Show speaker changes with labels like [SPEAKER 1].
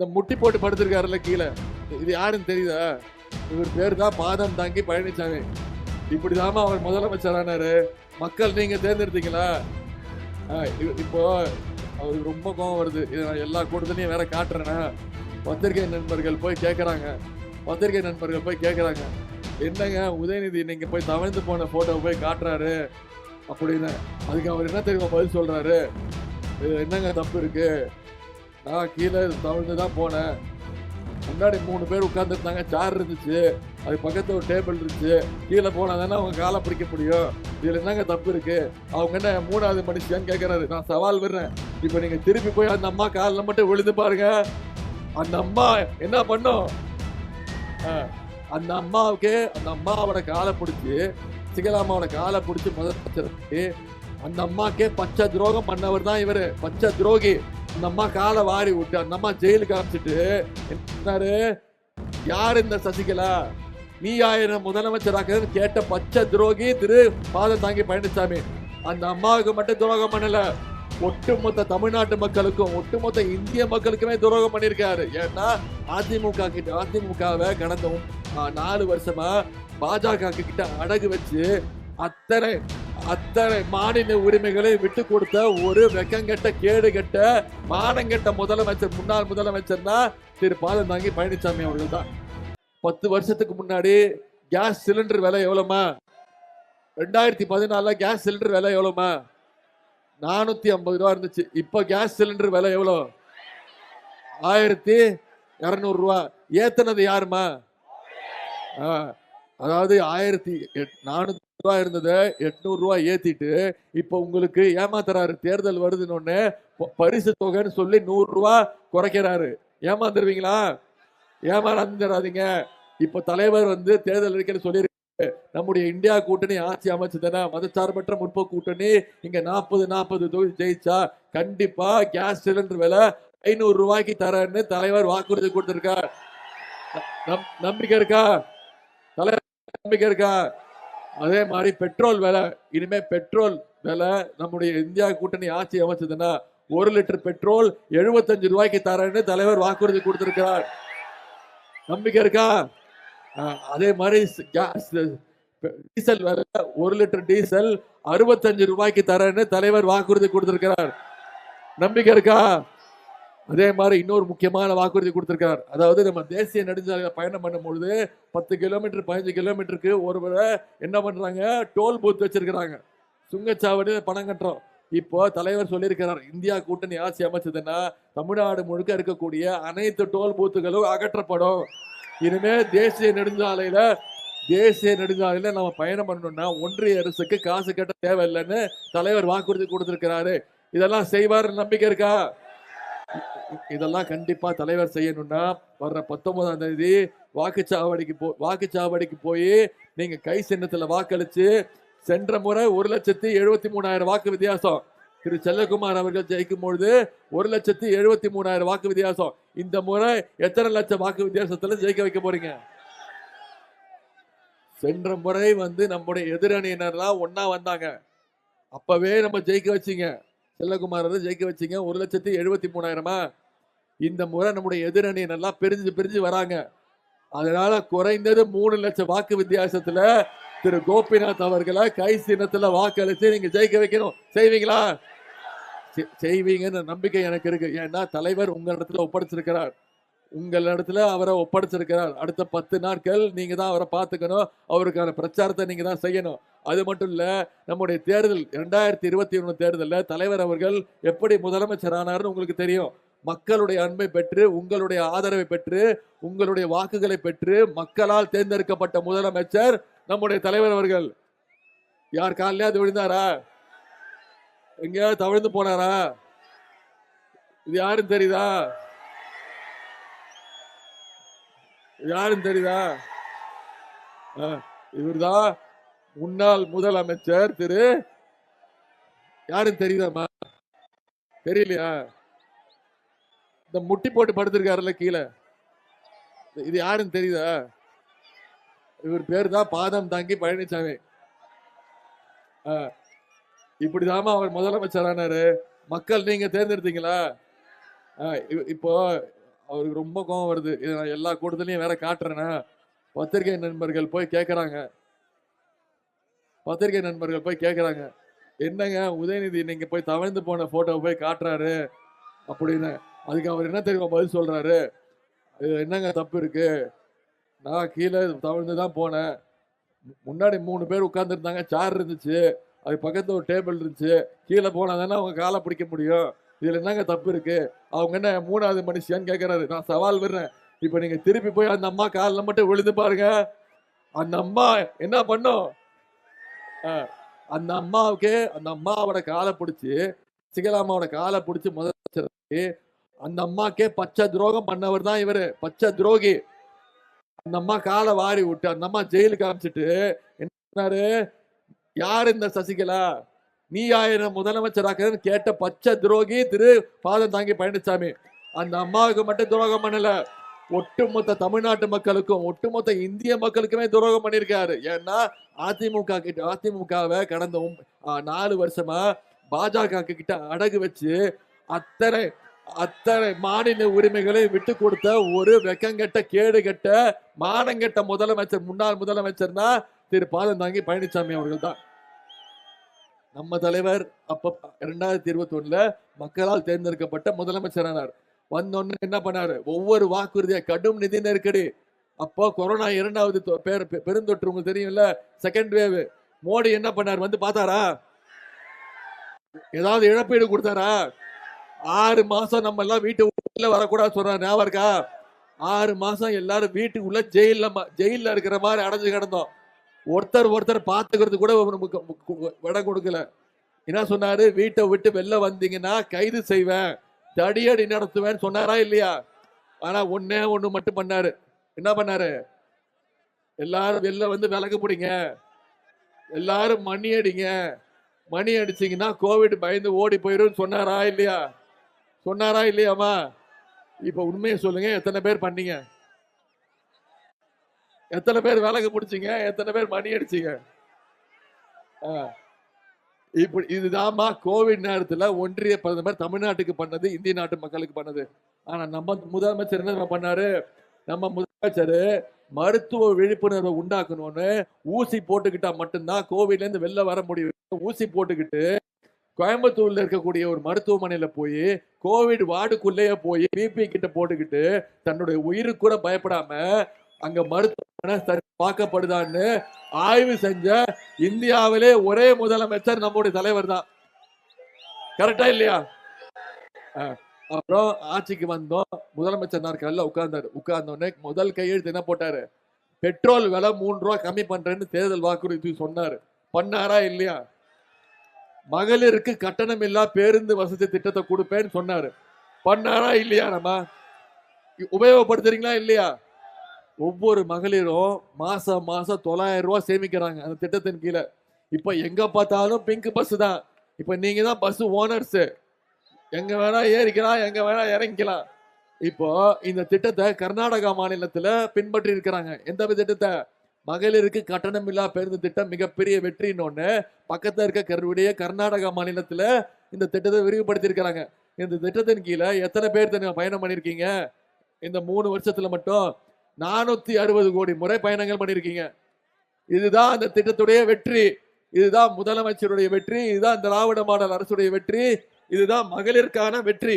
[SPEAKER 1] இந்த முட்டி போட்டு படுத்திருக்காருல்ல கீழே. இது யாருன்னு தெரியுதா? இவர் பேர் தான் பாதம் தாங்கி பழனிசாமி இப்படிதாம்மா அவர் முதலமைச்சரானாரு. மக்கள் நீங்க தேர்ந்தெடுத்தீங்களா? இப்போ அவருக்கு ரொம்ப கோபம் வருது. இதை நான் எல்லா கூட்டத்திலையும் வேற காட்டுறேன்னா பத்திரிகை நண்பர்கள் போய் கேட்குறாங்க பத்திரிகை நண்பர்கள் போய் கேட்குறாங்க என்னங்க உதயநிதி நீங்க போய் தவழ்ந்து போன போட்டோ போய் காட்டுறாரு? அப்படின்னு. அதுக்கு அவர் என்ன தெரியுமா பதில் சொல்றாரு? இது என்னங்க தப்பு இருக்கு? நான் கீழே தவழ்ந்து தான் போனேன். முன்னாடி மூணு பேர் உட்காந்துருந்தாங்க சேர் இருந்துச்சு. அது பக்கத்தில் ஒரு டேபிள் இருந்துச்சு. கீழே போனால் தானே அவங்க காலை பிடிக்க முடியும். இதில் என்னங்க தப்பு இருக்குது அவங்க என்ன மூணாவது மனுஷன் கேட்கறாரு நான் சவால் விடுறேன். இப்போ நீங்கள் திருப்பி போய் அந்த அம்மா காலில் மட்டும் விழுந்து பாருங்க. அந்த அம்மா என்ன பண்ணும்? ஆ, அந்த அம்மாவுக்கு அந்த அம்மாவோட காலை பிடிச்சி சிகலாமாவோட காலை பிடிச்சி முதல் அந்த அம்மாக்கே பச்சை துரோகம் பண்ணவர் தான் இவர். பச்சை துரோகி. இந்த அம்மா காலை வாரி விட்டு அந்த அம்மா ஜெயிலுக்கு அனுப்பிச்சிட்டு சொன்னாரு யார் இந்த சசிகலா? நீ ஆயிரம் முதலமைச்சராக கேட்ட பச்சை துரோகி திரு பாதம் தாங்கி பழனிசாமி அந்த அம்மாவுக்கு மட்டும் துரோகம் பண்ணல. ஒட்டுமொத்த தமிழ்நாட்டு மக்களுக்கும் ஒட்டுமொத்த இந்திய மக்களுக்குமே துரோகம் பண்ணியிருக்காரு. ஏன்னா அதிமுக கிட்ட அதிமுகவை கடந்த நாலு வருஷமா பாஜக கிட்ட அடகு வச்சு அத்தனை அத்தனை மாநில உரிமைகளை விட்டு கொடுத்த ஒரு வெக்கங்கெட்ட கேடு கெட்ட மானங்கெட்ட முதலமைச்சர் முன்னாள் முதலமைச்சர் தான் திரு பாலந்தாங்கி பழனிசாமி அவர்கள் தான் பத்து வருஷத்துக்கு முன்னாடி கேஸ் சிலிண்டர் விலை எவ்வளோமா ரெண்டாயிரத்தி பதினாலில் கேஸ் சிலிண்டர் விலை எவ்வளோமா நானூற்றி ஐம்பது ரூபா இருந்துச்சு. இப்போ கேஸ் சிலிண்டர் விலை எவ்வளோ? ஆயிரத்தி இரநூறுவா ரூபா. யாருமா ஆ, அதாவது ஆயிரத்தி எட் நானூத்தி ரூபா இருந்ததை எட்நூறு ரூபா ஏத்திட்டு இப்போ உங்களுக்கு ஏமாத்துறாரு. தேர்தல் வருதுன்னு பரிசு தொகைன்னு சொல்லி நூறு ரூபா குறைக்கிறாரு. ஏமாந்துருவீங்களா? ஏமாந்துடாதீங்க இப்போ தலைவர் வந்து தேர்தல் அறிக்கையில் சொல்லியிருக்கு நம்முடைய இந்தியா கூட்டணி ஆட்சி அமைச்சதுன்னா மதச்சார்பற்ற முற்போக்கு கூட்டணி. இங்க நாற்பது நாற்பது தொகுதி ஜெயிச்சா கண்டிப்பா கேஸ் சிலிண்டர் விலை ஐநூறு ரூபாய்க்கு தரேன்னு தலைவர் வாக்குறுதி கொடுத்திருக்கார். நம்- நம்பிக்கை இருக்கா? தலைவர் நம்பிக்கை இருக்கா? அதே மாதிரி பெட்ரோல் விலை இனிமேல் பெட்ரோல் விலை நம்முடைய இந்தியா கூட்டணி ஆட்சி அமைச்சதுன்னா ஒரு லிட்டர் பெட்ரோல் எழுபத்தஞ்சு ரூபாய்க்கு தரேன்னு தலைவர் வாக்குறுதி கொடுத்திருக்கிறார். நம்பிக்கை இருக்கா? அதே மாதிரி கேஸ் டீசல் விலை ஒரு லிட்டர் டீசல் அறுபத்தஞ்சு ரூபாய்க்கு தரேன்னு தலைவர் வாக்குறுதி கொடுத்திருக்கிறார். நம்பிக்கை இருக்கா? அதே மாதிரி இன்னொரு முக்கியமான வாக்குறுதி கொடுத்திருக்கார் அதாவது நம்ம தேசிய நெடுஞ்சாலையில் பயணம் பண்ணும் பொழுது பத்து கிலோமீட்டர் பதினஞ்சு கிலோமீட்டருக்கு ஒருவரை என்ன பண்ணுறாங்க டோல் பூத் வச்சிருக்கிறாங்க. சுங்கச்சாவடியில் பணம் கட்டுறோம். இப்போ தலைவர் சொல்லியிருக்கிறார் இந்தியா கூட்டணி ஆட்சி அமைச்சதுன்னா தமிழ்நாடு முழுக்க இருக்கக்கூடிய அனைத்து டோல் பூத்துகளும் அகற்றப்படும். இனிமே தேசிய நெடுஞ்சாலையில தேசிய நெடுஞ்சாலையில நம்ம பயணம் பண்ணணும்னா ஒன்றிய அரசுக்கு காசு கட்ட தேவையில்லைன்னு தலைவர் வாக்குறுதி கொடுத்திருக்கிறாரு. இதெல்லாம் செய்வார் நம்பிக்கை இருக்கா? இதெல்லாம் கண்டிப்பாக தலைவர் செய்யணும்னா வர்ற பத்தொன்பதாம் தேதி வாக்குச்சாவடிக்கு போ வாக்குச்சாவடிக்கு போய் நீங்கள் கை சின்னத்தில் வாக்களித்து சென்ற முறை ஒரு லட்சத்தி எழுபத்தி மூணாயிரம் வாக்கு வித்தியாசம். திரு செல்லகுமார் அவர்கள் ஜெயிக்கும் பொழுது ஒரு லட்சத்தி எழுபத்தி மூணாயிரம் வாக்கு வித்தியாசம். இந்த முறை எத்தனை லட்சம் வாக்கு வித்தியாசத்தில் ஜெயிக்க வைக்க போறீங்க? சென்ற முறை வந்து நம்முடைய எதிரணியினர்லாம் ஒன்னா வந்தாங்க. அப்பவே நம்ம ஜெயிக்க வச்சீங்க. செல்லகுமார் ஜெயிக்க வச்சீங்க. ஒரு லட்சத்தி எழுபத்தி மூணாயிரமா? இந்த முறை நம்முடைய எதிரணி நல்லா பிரிஞ்சு பிரிஞ்சு வராங்க. அதனால குறைந்தது மூணு லட்சம் வாக்கு வித்தியாசத்துல திரு கோபிநாத் அவர்களை கை சின்னத்துல வாக்களித்து நீங்க ஜெயிக்க வைக்கணும். செய்வீங்களா? செ- செய்வீங்கன்னு நம்பிக்கை எனக்கு இருக்கு. ஏன்னா தலைவர் உங்களிடத்துல ஒப்படைச்சிருக்கிறார். உங்களிடத்துல அவரை ஒப்படைச்சிருக்கிறார். அடுத்த பத்து நாட்கள் நீங்க தான் அவரை பார்த்துக்கணும். அவருக்கான பிரச்சாரத்தை நீங்க தான் செய்யணும். அது மட்டும் இல்ல நம்முடைய தேர்தல் இரண்டாயிரத்தி இருபத்தி ஒன்று தேர்தலில் தலைவர் அவர்கள் எப்படி முதலமைச்சர் ஆனார்னு உங்களுக்கு தெரியும். மக்களுடைய அன்பை பெற்று உங்களுடைய ஆதரவை பெற்று உங்களுடைய வாக்குகளை பெற்று மக்களால் தேர்ந்தெடுக்கப்பட்ட முதலமைச்சர் நம்முடைய தலைவர் அவர்கள். யார் காலையாவது விழுந்தாரா? எங்கேயாவது தவிழ்ந்து போனாரா? இது யாருன்னு தெரியுதா? யாரும் யாருன்னு தெரியுதா? இவர்தான் முன்னாள் முதலமைச்சர் திரு யாருன்னு தெரியுதாமா தெரியலையா? இந்த முட்டி போட்டு படுத்திருக்காருல்ல கீழே. இது- யாருன்னு தெரியுதா? இவர் பேர் தான் பாதம் தாங்கி பழனிசாமி. ஆ, இப்படிதாம்மா அவர் முதலமைச்சரானாரு மக்கள் நீங்க தேர்ந்தெடுத்தீங்களா? ஆ, இ- இப்போ அவருக்கு ரொம்ப கோபம் வருது. இதை நான் எல்லா கூட்டத்திலையும் வேற காட்டுறேன்னா பத்திரிகை நண்பர்கள் போய் கேட்குறாங்க பத்திரிகை நண்பர்கள் போய் கேட்குறாங்க என்னங்க உதயநிதி நீங்க போய் தவழ்ந்து போன போட்டோ போய் காட்டுறாரு? அப்படின்னு அதுக்கு அவர் என்ன தெரியுமா பதில் சொல்றாரு? இது என்னங்க தப்பு இருக்கு? நான் கீழே தவிழ்ந்து தான் போனேன். முன்னாடி மூணு பேர் உட்காந்துருந்தாங்க சேர் இருந்துச்சு. அது பக்கத்தில் ஒரு டேபிள் இருந்துச்சு. கீழே போனால் தானே அவங்க காலை பிடிக்க முடியும். இதில் என்னங்க தப்பு இருக்கு? அவங்க என்ன மூணாவது மனுஷியான்னு கேட்குறாரு நான் சவால் விடுறேன். இப்போ நீங்கள் திருப்பி போய் அந்த அம்மா காலில் மட்டும் விழுந்து பாருங்க. அந்த அம்மா என்ன பண்ணும்? அந்த அம்மாவுக்கு அந்த அம்மாவோட காலை பிடிச்சி சிகலாமாவோட காலை பிடிச்சி முதல் அந்த அம்மாக்கே பச்சை துரோகம் பண்ணவர் தான் இவரு. பச்சை துரோகி. அந்த அம்மா காலை வாரி விட்டு அந்த அம்மா ஜெயிலுக்கு அனுப்பிச்சிட்டு என்ன சொன்னாரு? யார் இந்த சசிகலா? நீ ஆயிரம் முதலமைச்சராக்குறன்னு கேட்ட பச்சை துரோகி திரு. பாதம் தாங்கி பழனிசாமி அந்த அம்மாவுக்கு மட்டும் துரோகம் பண்ணல. ஒட்டுமொத்த தமிழ்நாட்டு மக்களுக்கும் ஒட்டுமொத்த இந்திய மக்களுக்குமே துரோகம் பண்ணியிருக்காரு. ஏன்னா அதிமுக கிட்ட அதிமுகவை கடந்த நாலு வருஷமா பாஜக கிட்ட அடகு வச்சு அத்தனை அத்தனை மாநில உரிமைகளை விட்டு கொடுத்த ஒரு வெக்கங்கெட்ட கேடு கெட்ட மானங்கெட்ட முதலமைச்சர் முன்னாள் முதலமைச்சர்னா திரு. பாதந்தாங்கி பழனிசாமி அவர்கள் தான் நம்ம தலைவர் அப்ப இரண்டாயிரத்தி இருபத்தி ஒண்ணுல மக்களால் தேர்ந்தெடுக்கப்பட்ட முதலமைச்சரானார். வந்தோன்னு என்ன பண்ணாரு? ஒவ்வொரு வாக்குறுதியை கடும் நிதி நெருக்கடி. அப்போ கொரோனா இரண்டாவது தொ- பேர் பெருந்தொற்று உங்களுக்கு தெரியும்ல? செகண்ட் வேவ் மோடி என்ன பண்ணார்? வந்து பார்த்தாரா? ஏதாவது இழப்பீடு கொடுத்தாரா? ஆறு மாசம் நம்ம எல்லாம் வீட்டு உள்ள வரக்கூடாது சொல்றாரு. ஞாபகம் இருக்கா? ஆறு மாசம் எல்லாரும் வீட்டுக்குள்ள ஜெயில ஜெயில இருக்கிற மாதிரி அடைஞ்சு கிடந்தோம். ஒருத்தர் ஒருத்தர் பாத்துக்கிறது கூட நமக்கு கு- இடம் கொடுக்கல. என்ன சொன்னாரு? வீட்டை விட்டு வெளில வந்தீங்கன்னா கைது செய்வேன் தடியடி நடத்துவேன்னு சொன்னாரா இல்லையா? ஆனா ஒன்னே ஒண்ணு மட்டும் பண்ணாரு. என்ன பண்ணாரு? எல்லாரும் வெளில வந்து விலகு பிடிங்க. எல்லாரும் மணி அடிங்க. மணி அடிச்சிங்கன்னா கோவிட் பயந்து ஓடி போயிரும் சொன்னாரா இல்லையா? சொன்னாரா இல்லையாமா இப்போ உண்மையை சொல்லுங்க எத்தனை பேர் பண்ணீங்க? எத்தனை பேர் விலகு பிடிச்சீங்க எத்தனை பேர் மணி அடிச்சிங்க? ஆ. இப்படி இதுதாம்மா கோவிட் நேரத்தில் ஒன்றிய பிரதமர் தமிழ்நாட்டுக்கு பண்ணது இந்திய நாட்டு மக்களுக்கு பண்ணது. ஆனால் நம்ம முதலமைச்சர் என்ன பண்ணாரு? நம்ம முதலமைச்சர் மருத்துவ விழிப்புணர்வை உண்டாக்கணும்னு ஊசி போட்டுக்கிட்டா மட்டும்தான் கோவிட்லேருந்து வெளில வர முடியும். ஊசி போட்டுக்கிட்டு கோயம்புத்தூர்ல இருக்கக்கூடிய ஒரு மருத்துவமனையில போய் கோவிட் வார்டுக்குள்ளேயே போய் பிபி கிட்ட போட்டுக்கிட்டு தன்னுடைய உயிருக்கு கூட பயப்படாம அங்க மருத்துவமனை பார்க்கப்படுதான்னு ஆய்வு செஞ்ச இந்தியாவிலே ஒரே முதலமைச்சர் நம்முடைய தலைவர் தான். கரெக்டா இல்லையா? அப்புறம் ஆட்சிக்கு வந்தோம். முதலமைச்சர் நாற்காலில் உட்கார்ந்தாரு. உட்கார்ந்தோடனே முதல் கையெழுத்து என்ன போட்டாரு? பெட்ரோல் விலை மூணு ரூபா கம்மி பண்றேன்னு தேர்தல் வாக்குறுதி சொன்னாரு. பண்ணாரா இல்லையா? மகளிருக்கு கட்டணம் இல்லா பேருந்து வசதி திட்டத்தை கொடுப்பேன்னு சொன்னாரு. பண்ணாரா இல்லையா நம்ம? உபயோகப்படுத்துறீங்களா இல்லையா? ஒவ்வொரு மகளிரும் மாசம் மாசம் தொள்ளாயிரம் ரூபாய் சேமிக்கிறாங்க அந்த திட்டத்தின் கீழே. இப்போ எங்க பார்த்தாலும் பிங்க் பஸ் தான். இப்போ நீங்க தான் பஸ் ஓனர்ஸ் எங்க வேணா ஏறிக்கலாம் எங்க வேணா இறங்கிக்கலாம். இப்போ இந்த திட்டத்தை கர்நாடகா மாநிலத்தில் பின்பற்றி இருக்கிறாங்க. எந்த திட்டத்தை? மகளிருக்கு கட்டணமில்லா பேருந்து திட்டம் மிகப்பெரிய வெற்றின்னு பக்கத்தில் இருக்க கருடைய கர்நாடகா மாநிலத்தில் இந்த திட்டத்தை விரிவுபடுத்தியிருக்கிறாங்க. இந்த திட்டத்தின் கீழே எத்தனை பேர் தெரியுமா பயணம் பண்ணியிருக்கீங்க? இந்த மூணு வருஷத்தில் மட்டும் நானூற்றி அறுபது கோடி முறை பயணங்கள் பண்ணியிருக்கீங்க. இதுதான் அந்த திட்டத்துடைய வெற்றி. இதுதான் முதலமைச்சருடைய வெற்றி. இதுதான் திராவிட மாடல் அரசுடைய வெற்றி. இதுதான் மகளிருக்கான வெற்றி.